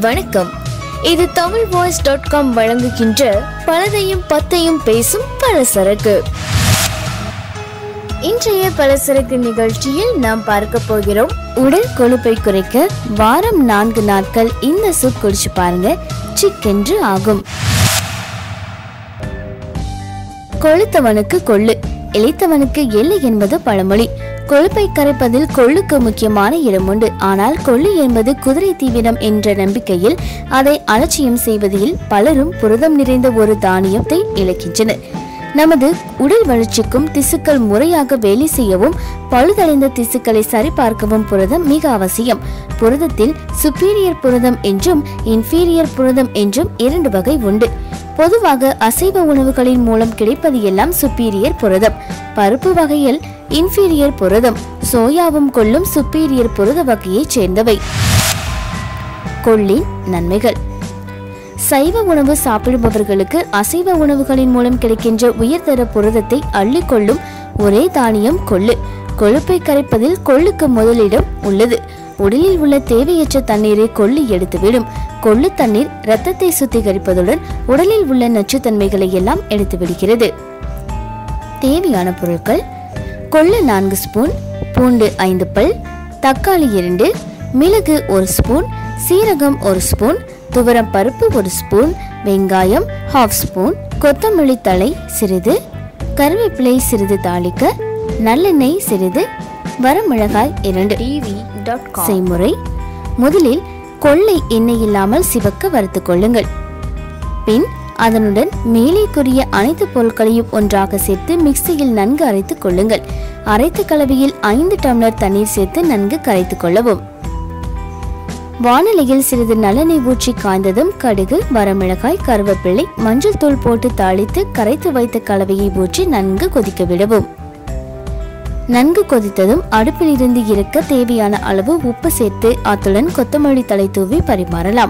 வணக்கம். இது Tamil voice dot com வழங்குகின்ற பலதையும் பத்தையும் பேசும் பலசரக்கு. இன்றைய பலசரக்கு நிகழ்ச்சியில் நாம் பார்க்க போகிறோம் உடல் கொழுப்பை குறைக்க வாரம் நான்கு நாட்கள் இந்த சூப் குடிச்சு பாருங்க. சிக்கென்று ஆகும். கொழுத்தவனுக்கு கொள்ளு. இழைத்தவனுக்கு எள்ளு என்பது பழமொழி. கொழுப்பை கரைப்பதில் கொள்ளுக்கு முக்கியமான இடமுண்டு ஆனால் கொள்ளு என்பது குதிரை தீவிரம் என்ற நம்பிக்கையில் அதை அலட்சியம் செய்வதில் பலரும் புரதம் நிறைந்த ஒரு தானியத்தை இழக்கின்றனர். நமது உடல் வளர்ச்சிக்கும் திசுக்கள் முறையாக வேலை செய்யவும் பழுதடைந்த திசுக்களை சரிபார்க்கவும் புரதம் மிக அவசியம். புரதத்தில் சுப்பீரியர் புரதம் என்றும் இன்ஃபீரியர் புரதம் என்றும் இரண்டு வகை உண்டு. பொதுவாக அசைவ உணவுகளின் மூலம் கிடைப்பது எல்லாம் சுப்பீரியர் புரதம். பருப்பு வகையில் இன்ஃபீரியர் புரதம். சோயாவும் கொள்ளும் சுப்பீரியர் புரத வகையைச் சேர்ந்தவை. கொள்ளின் நன்மைகள். சைவ உணவு சாப்பிடுபவர்களுக்கு அசைவ உணவுகளின் மூலம் கிடைக்கின்ற உயர்தர புரதத்தை அள்ளிக்கொள்ளும் ஒரே தானியம் கொள்ளு. கொழுப்பை கரைப்பதில் கொள்ளுக்கு முதலிடம் உள்ளது. உடலில் உள்ள தேவையற்ற தண்ணீரை கொள்ளி எடுத்துவிடும். கொள்ளு தண்ணீர் இரத்தத்தை சுத்திகரிப்பதுடன் உடலில் உள்ள நச்சுத்தன்மைகளை எல்லாம் எடுத்து விடுகிறது தேவையான பொருட்கள் கொள்ளு நான்கு ஸ்பூன் பூண்டு ஐந்து பல் தக்காளி இரண்டு மிளகு ஒரு ஸ்பூன் சீரகம் ஒரு ஸ்பூன் துவரம் பருப்பு ஒரு ஸ்பூன் வெங்காயம் ஹாஃப் ஸ்பூன் கொத்தமல்லி தழை சிறிது கருவேப்பிலை சிறிது தாளிக்க நல்லெண்ணெய் சிறிது வரமிளகாய் இரண்டு. செய்முறை. முதலில் கொள்ளை எண்ணெய் இல்லாமல் சிவக்க வறுத்துக் கொள்ளுங்கள். பின் அதனுடன் மேலேக்குரிய அனைத்து பொருட்களையும் ஒன்றாக சேர்த்து மிக்சியில் நன்கு அரைத்துக் கொள்ளுங்கள். அரைத்த கலவையில் ஐந்து டம்ளர் தண்ணீர் சேர்த்து நன்கு கரைத்துக் கொள்ளவும். வானிலையில் சிறிது நல்லெண்ணெய் ஊற்றி காய்ந்ததும் கடுகு வரமிளகாய் கருவேப்பிள்ளை மஞ்சள் தூள் போட்டு தாளித்து கரைத்து வைத்த கலவையை ஊற்றி நன்கு கொதிக்க விடவும். நன்கு கொதித்ததும் அடுப்பில் இருந்து இறக்க தேவையான அளவு உப்பு சேர்த்து அத்துடன் கொத்தமல்லி தலை தூவி பரிமாறலாம்.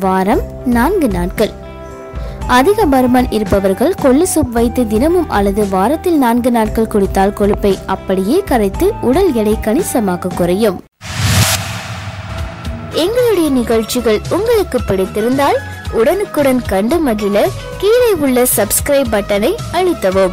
வாரம் நான்கு நாட்கள். அதிக பருமன் இருப்பவர்கள் கொள்ளு சூப் வைத்து தினமும் அல்லது வாரத்தில் நான்கு நாட்கள் குடித்தால் கொழுப்பை அப்படியே கரைத்து உடல் எடை கணிசமாக குறையும். எங்களுடைய நிகழ்ச்சிகள் உங்களுக்கு பிடித்திருந்தால் உடனுக்குடன் கண்டு மகிழ கீழே உள்ள சப்ஸ்கிரைப் பட்டனை அழுத்தவும்.